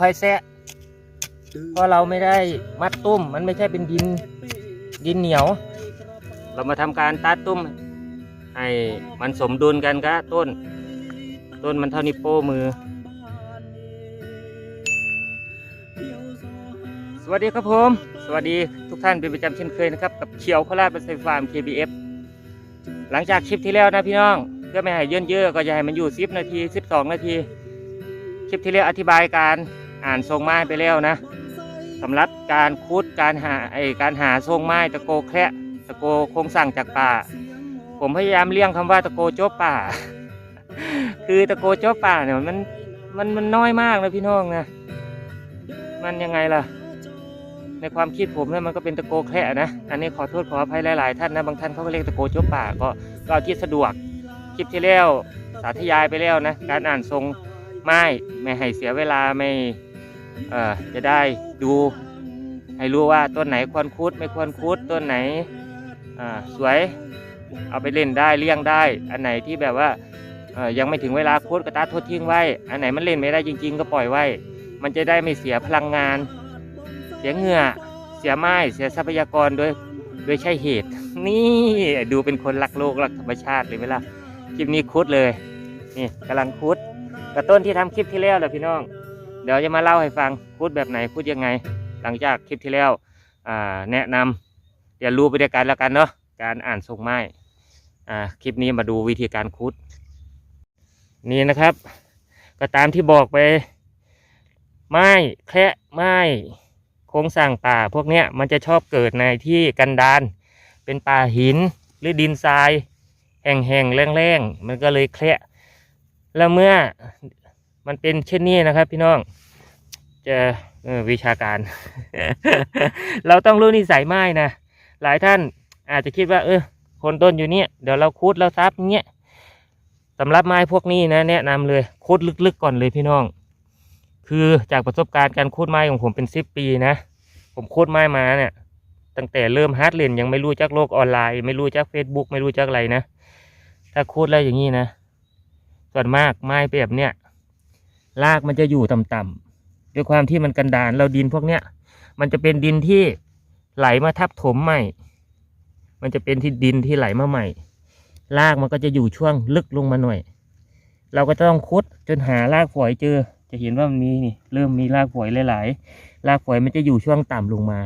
ค่อยๆแซะเพราะเราไม่ได้มัดตุ้ม มันไม่ใช่เป็นดินดินเหนียว เรามาทำการตัดตุ้ม ให้มันสมดุลกันกับต้น ต้นมันเท่านิ้วโป้มือ สวัสดีครับผม สวัสดีทุกท่านเป็นประจำเช่นเคยนะครับ กับเขียวโคราชเป็นไซฟาร์ม KBF หลังจากคลิปที่แล้วนะพี่น้องเพื่อไม่ให้เยื่นเยอะก็จะให้มันอยู่ 10 นาที 12 นาที ลิปที่แล้วอธิบายการอ่านทรงไม้ไปแล้วนะสำหรับการคุดการหาไอการหาทรงไม้ตะโกแคระตะโกโครงสั่งจากป่า ผมพยายามเลี่ยงคำว่าตะโกโจบป่า คือตะโกโจบป่าเนี่ยมันมันมันน้อยมากนะพี่น้องนะมันยังไงล่ะ ในความคิดผมเนี่ยมันก็เป็นตะโกแคระนะอันนี้ขอโทษขออภัยหลาย ๆ ท่านนะบางท่านเขาก็เรียกตะโกโจบป่าก็ก็เอาที่สะดวกคลิปที่แล้วสาธยายไปแล้วนะการอ่านทรง ไม้ไม่ให้เสียเวลาไม่เอ่อจะได้ดู ให้รู้ว่าต้นไหนควรคุดไม่ควรคุดต้นไหนอ่าสวยเอาไปเล่นได้เลี้ยงได้ อันไหนที่แบบว่าเอ่อยังไม่ถึงเวลาคุดก็ตัดทดทิ้งไว้ อันไหนมันเล่นไม่ได้จริง ๆ ก็ปล่อยไว้ มันจะได้ไม่เสียพลังงาน เสียเหงื่อเสียไม้เสียทรัพยากรโดยโดยใช่เหตุ นี่ดูเป็นคนรักโลกรักธรรมชาติเลยเวลาคลิปนี้คุดเลยนี่กำลังคุด กับต้นที่ทำคลิปที่แล้วแหละพี่น้อง เดี๋ยวจะมาเล่าให้ฟังคุดแบบไหนคุดยังไง หลังจากคลิปที่แล้วแนะนำเดี๋ยวรู้ไปด้วยกันแล้วกันเนาะการอ่านทรงไม้คลิปนี้มาดูวิธีการคุด นี่นะครับ ก็ตามที่บอกไป ไม้แคะไม้โครงสร้างป่าพวกเนี้ยมันจะชอบเกิดในที่กันดาน เป็นป่าหินหรือดินทรายแห้งๆแรงๆมันก็เลยแคะ แล้วเมื่อมันเป็นเช่นนี้นะครับ พี่น้อง จะวิชาการ เราต้องรู้นิสัยไม้นะหลายท่านอาจจะคิดว่า เออคนต้นอยู่เนี่ยเดี๋ยวเราคูดแล้วซับเงี้ยสำหรับไม้พวกนี้นะ แนะนำเลยคูดลึกๆก่อนเลยพี่น้อง คือจากประสบการณ์การคูดไม้ของผมเป็นสิบปีนะ ผมคูดไม้มาเนี่ย ตั้งแต่เริ่มฮาร์ดเรนยังไม่รู้จักโลกออนไลน์ ไม่รู้จัก Facebook ไม่รู้จักอะไรนะ ถ้าคูดแล้วอย่างนี้นะ ส่วนมากไม้แบบเนี้ยรากมันจะอยู่ต่ำๆด้วยความที่มันกันดานเราดินพวกเนี้ยมันจะเป็นดินที่ไหลมาทับถมใหม่ มันจะเป็นที่ดินที่ไหลมาใหม่ รากมันก็จะอยู่ช่วงลึกลงมาหน่อย เราก็ต้องคุดจนหารากฝอยเจอ จะเห็นว่ามันมีนี่เริ่มมีรากฝอยหลายๆ รากฝอยมันจะอยู่ช่วงต่ำลงมา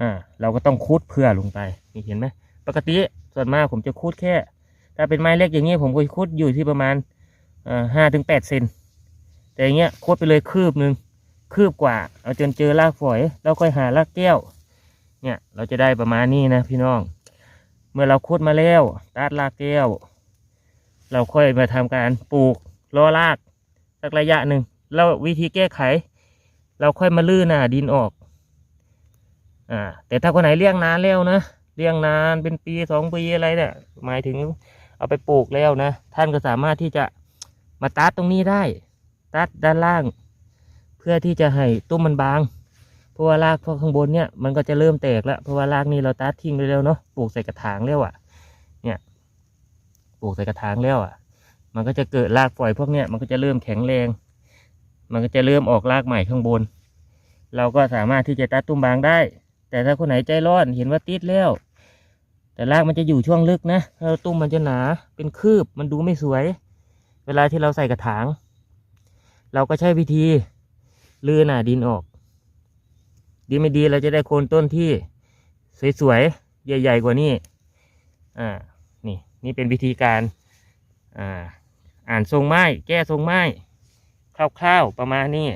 อ่า เราก็ต้องคุดเพื่อลงไป นี่เห็นไหม ปกติส่วนมากผมจะคุดแค่ ถ้าเป็นไม้เล็กอย่างเงี้ยผมก็คุดอยู่ที่ประมาณห้าถึงแปดเซนแต่อย่างเงี้ยคุดไปเลยคืบหนึ่งคืบกว่า เอาจนเจอรากฝอย แล้วค่อยหารากแก้ว เนี่ยเราจะได้ประมาณนี้นะพี่น้อง เมื่อเราคุดมาแล้วตัดรากแก้ว เราค่อยมาทำการปลูกล้อรากสักระยะหนึ่งแล้ววิธีแก้ไข เราค่อยมาลื้อหนาดินออกอ่าแต่ถ้าคนไหนเลี้ยงนานแล้วนะเลี้ยงนานเป็นปีสองปีอะไรเนี่ยหมายถึง เอาไปปลูกแล้วนะ ท่านก็สามารถที่จะมาตัดตรงนี้ได้ ตัดด้านล่าง เพื่อที่จะให้ตุ้มมันบาง เพราะว่ารากพวกข้างบนเนี่ยมันก็จะเริ่มแตกแล้ว เพราะว่ารากนี่เราตัดทิ้งไปแล้วเนาะ ปลูกใส่กระถางแล้วอะ่ะ เนี่ย ปลูกใส่กระถางแล้วอะ่ะ มันก็จะเกิดรากฝอยพวกเนี้ยมันก็จะเริ่มแข็งแรง มันก็จะเริ่มออกรากใหม่ข้างบน เราก็สามารถที่จะตัดตุ้มบางได้ แต่ถ้าคนไหนใจร้อนเห็นว่าติดแล้ว แต่รากมันจะอยู่ช่วงลึกนะแล้วตุ้มมันจะหนาเป็นคืบมันดูไม่สวย เวลาที่เราใส่กระถาง เราก็ใช้วิธีลื้อหนาดินออก ดีไม่ดีเราจะได้โคนต้นที่สวยๆใหญ่ ๆ กว่านี้อ่านี่นี่เป็นวิธีการอ่าอ่านทรงไม้แก้ทรงไม้คร่าวๆประมาณนี้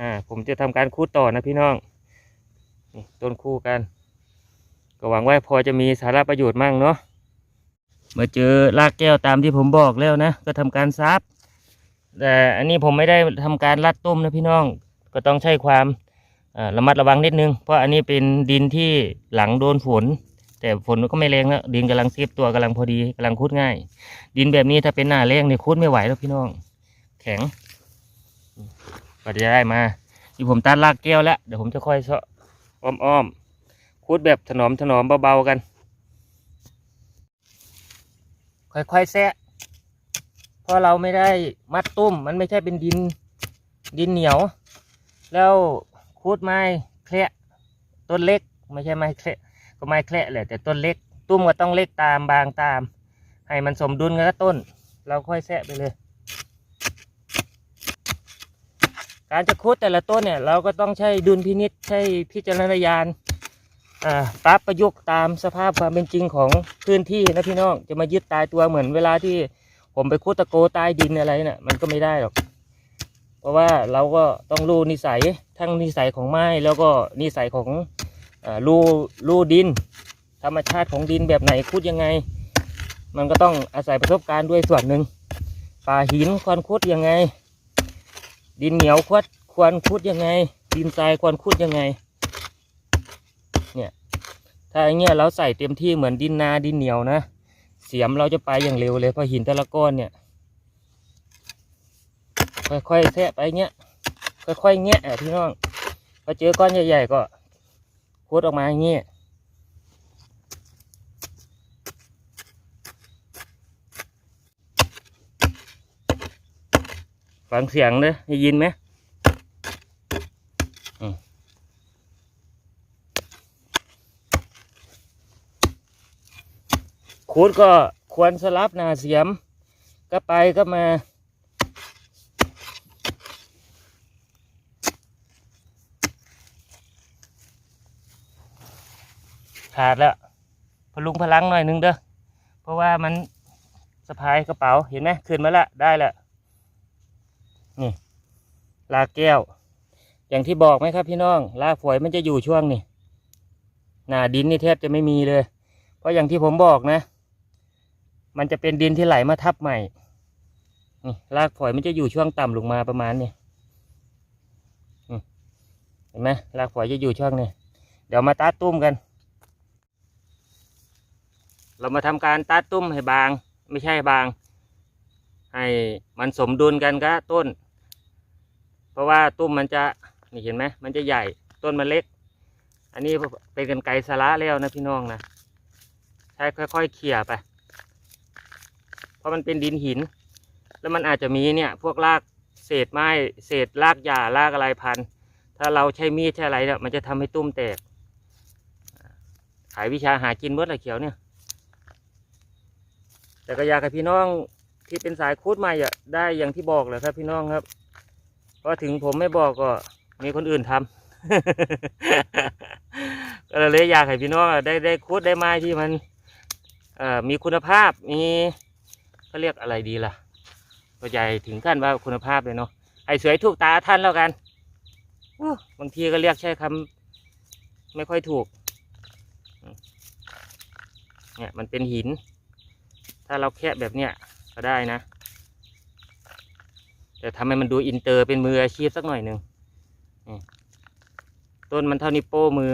อ่าผมจะทำการคูดต่อนะพี่น้องนี่ต้นคู่กัน ก็หวังว่าพอจะมีสาระประโยชน์มั่งเนาะมาเจอรากแก้วตามที่ผมบอกแล้วนะ ก็ทำการซับแต่อันนี้ผมไม่ได้ทำการรัดต้มนะพี่น้อง ก็ต้องใช้ความระมัดระวังนิดนึง เพราะอันนี้เป็นดินที่หลังโดนฝน แต่ฝนก็ไม่แรงแล้วดินกำลังเซฟตัวกำลังพอดีกำลังคุดง่าย ดินแบบนี้ถ้าเป็นหน้าแรงเนี่ยคุดไม่ไหวแล้วพี่น้อง แข็งก็จะได้มาที่ผมตัดรากแก้วแล้วเดี๋ยวผมจะค่อยเซาะอ้อมๆ คูดแบบถนอมถนอมเบาๆกัน ค่อยๆแซะเพราะเราไม่ได้มัดตุ้ม มันไม่ใช่เป็นดินดินเหนียว แล้วคูดไม้แคระต้นเล็ก ไม่ใช่ไม้แคระก็ไม้แคระแหละแต่ต้นเล็ก ตุ้มก็ต้องเล็กตามบางตาม ให้มันสมดุลกับต้น เราค่อยแซะไปเลยการจะคุดแต่ละต้นเนี่ยเราก็ต้องใช้ดุลพินิษใช้พิจารณญาณอ่า ปรับประยุกต์ตามสภาพความเป็นจริงของพื้นที่นะพี่น้องจะมายึดตายตัวเหมือนเวลาที่ผมไปคุดตะโกใต้ดินอะไรน่ะ มันก็ไม่ได้หรอก เพราะว่าเราก็ต้องรู้นิสัยทั้งนิสัยของไม้แล้วก็นิสัยของรูรูดิน ธรรมชาติของดินแบบไหนคุดยังไง มันก็ต้องอาศัยประสบการณ์ด้วยส่วนหนึ่งป่าหินควรคุดยังไง ดินเหนียวควรควรคุดยังไง ดินทรายควรคุดยังไง ถ้าอย่างเงี้ยเราใส่เต็มที่เหมือนดินนาดินเหนียวนะ เสียมเราจะไปอย่างเร็วเลยเพราะหินแต่ละก้อนเนี่ย ค่อยๆแทะไปเงี้ย ค่อยๆเงี้ยอะพี่น้อง พอเจอก้อนใหญ่ๆก็คุดออกมาอย่างเงี้ยฟังเสียงเลยได้ยินไหม คูดก็ควรสลับหนาเสียม ก็ไปก็มา ขาดแล้วพลุงพลังหน่อยนึงเด้อเพราะว่ามันสะพายกระเป๋าเห็นไหมขึ้นมาละได้แล้วนี่ ลากแก้ว อย่างที่บอกไหมครับพี่น้อง ลากฝอยมันจะอยู่ช่วงนี่หนาดินนี่แทบจะไม่มีเลย เพราะอย่างที่ผมบอกนะ มันจะเป็นดินที่ไหลมาทับใหม่นี่ลากฝอยมันจะอยู่ช่วงต่ำลงมาประมาณนี้นี่เห็นไหมลากฝอยจะอยู่ช่วงนี้เดี๋ยวมาตัดตุ้มกัน เรามาทำการตัดตุ้มให้บาง ไม่ใช่บาง ให้มันสมดุลกันกับต้น เพราะว่าตุ้มมันจะนี่เห็นไหมมันจะใหญ่ต้นมันเล็ก อันนี้เป็นกันไกรสาระแล้วนะพี่น้องนะใช้ค่อยๆเขี่ยไป ราะมันเป็นดินหิน แล้วมันอาจจะมีเนี่ยพวกรากเศษไม้เศษรากหญ้ารากอะไรพัน ถ้าเราใช้มีดใช้อะไรเนี่ยมันจะทำให้ตุ้มแตก ขายวิชาหากินเมื่อไรเขียวเนี่ย แต่ก็อยากให้พี่น้องที่เป็นสายคูดใหม่อะได้อย่างที่บอกเลยครับพี่น้องครับ เพราะถึงผมไม่บอกก็มีคนอื่นทำก็เลยอยากให้พี่น้องได้ได้คูดได้ไม้ที่มันมีคุณภาพมี เขาเรียกอะไรดีล่ะก็ใหญ่ถึงขั้นว่าคุณภาพเลยเนาะไอ้สวยถูกตาท่านแล้วกันบางทีก็เรียกใช้คำไม่ค่อยถูกเนี่ยมันเป็นหิน ถ้าเราแคะแบบเนี้ยก็ได้นะ แต่ทำให้มันดูอินเตอร์เป็นมืออาชีพสักหน่อยหนึ่งต้นมันเท่านิ้วโป้มือ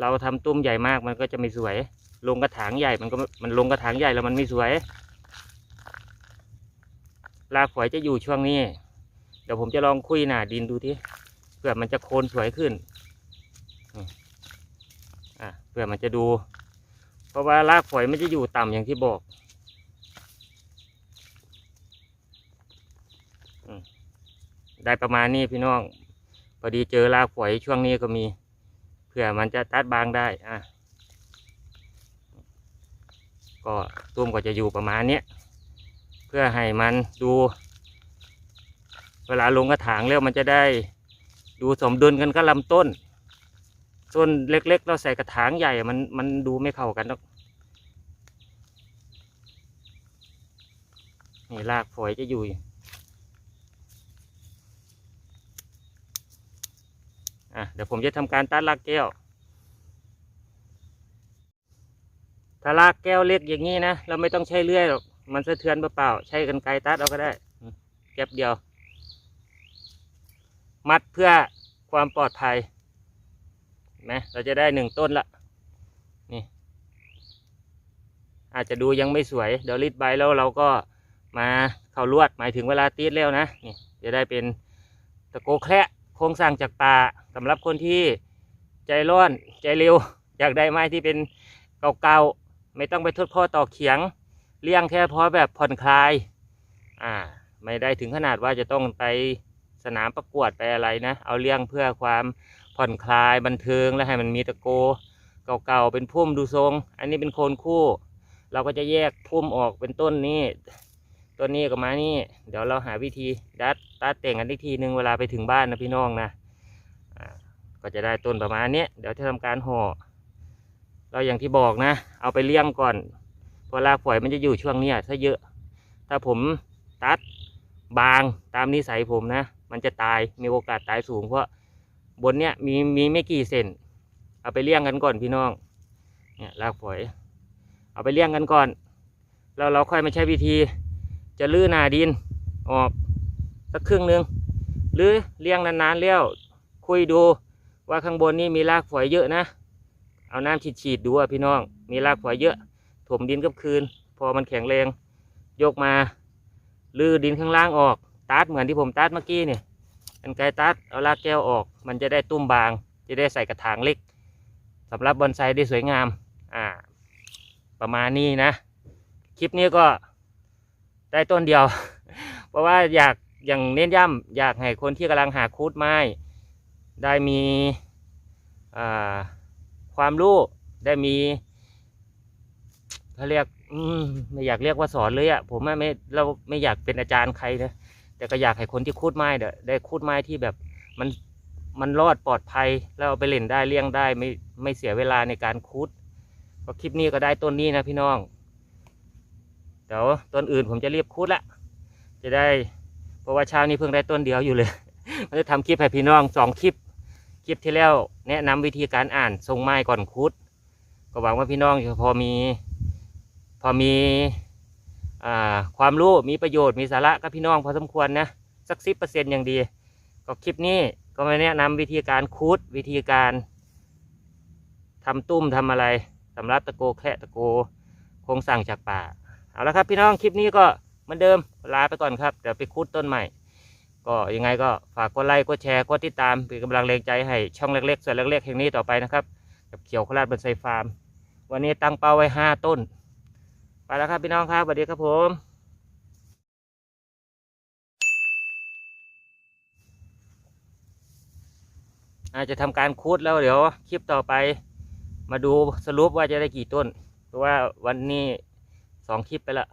เราทำตุ้มใหญ่มากมันก็จะไม่สวย ลงกระถางใหญ่มันก็มันลงกระถางใหญ่แล้วมันไม่สวย ราฝอยจะอยู่ช่วงนี้ เดี๋ยวผมจะลองคุยหนาดินดูทีเพื่อมันจะโคนสวยขึ้นอะเพื่อมันจะดู เพราะว่ารากฝอยมันจะอยู่ต่ำอย่างที่บอกได้ประมาณนี้พี่น้องพอดีเจอรากฝอยช่วงนี้ก็มีเพื่อมันจะตัดบางได้อะก็ตุ้มก็จะอยู่ประมาณเนี้ย พื่อให้มันดู เวลาลงกระถางแล้วมันจะได้ดูสมดุลกันกับลำต้น ต้นเล็ก ๆ เราใส่กระถางใหญ่มันมันดูไม่เข้ากันหรอกนี่รากฝอยจะอยู่อะเดี๋ยวผมจะทำการตัดรากแก้ว ถ้ารากแก้วเล็กอย่างนี้นะ เราไม่ต้องใช้เลื่อยหรอก มันสะเทือนเปล่าๆใช้กันไกรตัดเอาก็ได้อืมแก็บเดียว มัดเพื่อความปลอดภัยเห็นไหมเราจะได้หนึ่งต้นละนี่ อาจจะดูยังไม่สวย เดี๋ยวรีดใบแล้วเราก็มาเข้าลวดหมายถึงเวลาตีดแล้วนะนี่จะได้เป็นตะโกแคระโครงสร้างจากป่าสำหรับคนที่ใจร้อนใจเร็ว อยากได้ไม้ที่เป็นเก่าๆ ไม่ต้องไปทดข้อต่อเขียง เลี้ยงแค่พอแบบผ่อนคลาย อ่า ไม่ได้ถึงขนาดว่าจะต้องไปสนามประกวดไปอะไรนะ เอาเลี้ยงเพื่อความผ่อนคลายบันเทิงและให้มันมีตะโกเก่าๆเป็นพุ่มดูทรง อันนี้เป็นโคนคู่ เราก็จะแยกพุ่มออกเป็นต้นนี้ต้นนี้กับมานี่ เดี๋ยวเราหาวิธีดัดตัดแต่งกันอีกทีหนึ่งเวลาไปถึงบ้านนะพี่น้องนะก็จะได้ต้นประมาณนี้เดี๋ยวจะทำการห่อเราอย่างที่บอกนะ เอาไปเลี้ยงก่อน พอรากฝอยมันจะอยู่ช่วงเนี้ยถ้าเยอะ ถ้าผมตัดบางตามนิสัยผมนะ มันจะตายมีโอกาสตายสูงเพราะบนเนี้ยมีมีไม่กี่เซนเอาไปเลี้ยงกันก่อนพี่น้องเนี่ยรากฝอย เอาไปเลี้ยงกันก่อนแล้วเราค่อยมาใช้วิธี จะลื้อนาดินออกสักครึ่งนึงหรือเลี้ยงนานๆแล้วคุยดูว่าข้างบนนี้มีรากฝอยเยอะนะ เอาน้ำฉีดๆดูอะพี่น้อง มีรากฝอยเยอะ ถมดินกับคืน พอมันแข็งแรงยกมาลื้อดินข้างล่างออกตัดเหมือนที่ผมตัดเมื่อกี้เนี่ยกันไกตัดเอารากแก้วออก มันจะได้ตุ้มบาง จะได้ใส่กระถางเล็กสำหรับบอนไซได้สวยงามอ่า ประมาณนี้นะ คลิปนี้ก็ได้ต้นเดียว เพราะว่าอยากอย่างเน้นย้ำอยากให้คนที่กำลังหาคูดไม้ได้มีความรู้ได้มี เขาเรียก อืมไม่อยากเรียกว่าสอนเลยอะ่ะผมไม่เราไม่อยากเป็นอาจารย์ใครนะแต่ก็อยากให้คนที่คูดไม้เนี่ยได้คูดไม้ที่แบบมันมันรอดปลอดภัยแล้วเอาไปเล่นได้เลี้ยงได้ไม่ไม่เสียเวลาในการคูดก็คลิปนี้ก็ได้ต้นนี้นะพี่น้องเดี๋ยวต้นอื่นผมจะรีบคูดละจะได้ เพราะว่าเช้านี้เพิ่งได้ต้นเดียวอยู่เลยมันจะทำคลิปให้พี่น้องสองคลิปคลิปที่แล้วแนะนำวิธีการอ่านทรงไม้ก่อนคุดก็หวังว่าพี่น้องจะพอมี อมีอความรู้มีประโยชน์มีสาระกับพี่น้องพอสมควรนะสักสิบเปอร์เซ็นต์อย่างดี ก็คลิปนี้ก็มาแนะนำวิธีการคุดวิธีการทำตุ้มทำอะไรสำหรับตะโกแคะตะโกโครงสั่งจากป่าเอาละครับ พี่น้องคลิปนี้ก็เหมือนเดิมลาไปก่อนครับเดี๋ยวไปคุดต้นใหม่ ก็ยังไงก็ฝากกดไลค์กดแชร์กดติดตามเป็นกำลังแรงใจให้ช่องเล็กๆส่วนเล็กๆแห่งนี้ต่อไปนะครับกับเขียวโคราชบนไซฟาร์ม วันนี้ตั้งเป้าไว้ห้าต้น ไปแล้วครับพี่น้องครับสวัสดีครับผมอาจจะทำการคูดแล้วเดี๋ยวคลิปต่อไป มาดูสรุปว่าจะได้กี่ต้น เพราะว่าวันนี้สองคลิปไปละ